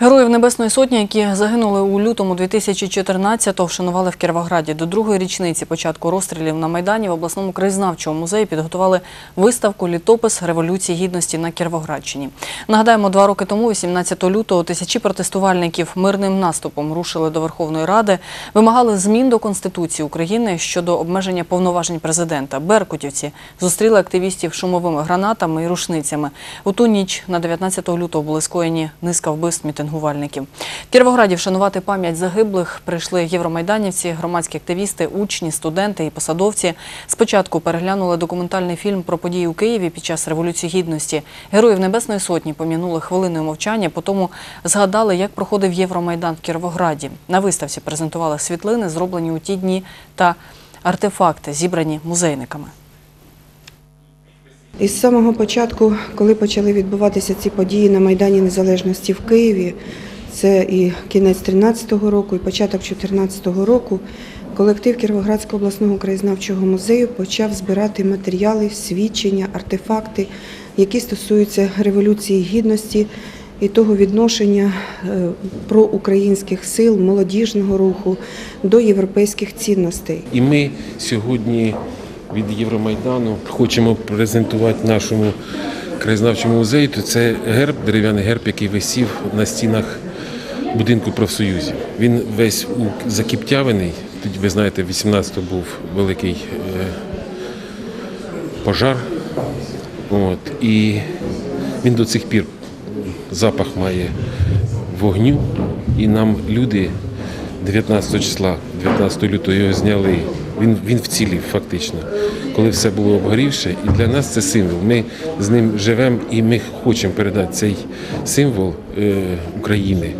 Героїв Небесної Сотні, які загинули у лютому 2014-го, вшанували в Кіровограді. До другої річниці початку розстрілів на Майдані в обласному краєзнавчому музеї підготували виставку «Літопис Революції Гідності на Кіровоградщині». Нагадаємо, два роки тому, 18 лютого, тисячі протестувальників мирним наступом рушили до Верховної Ради, вимагали змін до Конституції України щодо обмеження повноважень президента. Беркутівці зустріли активістів шумовими гранатами і рушницями. У ту ніч на 19 лютого були скоєні низка вбивств мітингувальників. В Кіровограді вшанувати пам'ять загиблих прийшли євромайданівці, громадські активісти, учні, студенти і посадовці. Спочатку переглянули документальний фільм про події у Києві під час Революції Гідності. Героїв Небесної Сотні помінули хвилиною мовчання, потім згадали, як проходив Євромайдан в Кіровограді. На виставці презентували світлини, зроблені у ті дні, та артефакти, зібрані музейниками. Із самого початку, коли почали відбуватися ці події на Майдані Незалежності в Києві, це і кінець 13-го року, і початок 14-го року, колектив Кіровоградського обласного краєзнавчого музею почав збирати матеріали, свідчення, артефакти, які стосуються Революції Гідності і того відношення е, проукраїнських сил, молодіжного руху до європейських цінностей. І ми сьогодні від Євромайдану хочемо презентувати нашому краєзнавчому музею. Це герб, дерев'яний герб, який висів на стінах будинку профсоюзів. Він весь у- закіптявений. Тоді, ви знаєте, в 18-го був великий е, пожар. От, і він до цих пір запах має вогню, і нам люди 19 числа, 19 лютого його зняли. Він, він вцілів фактично, коли все було обгорівше. І для нас це символ. Ми з ним живемо і ми хочемо передати цей символ е, України.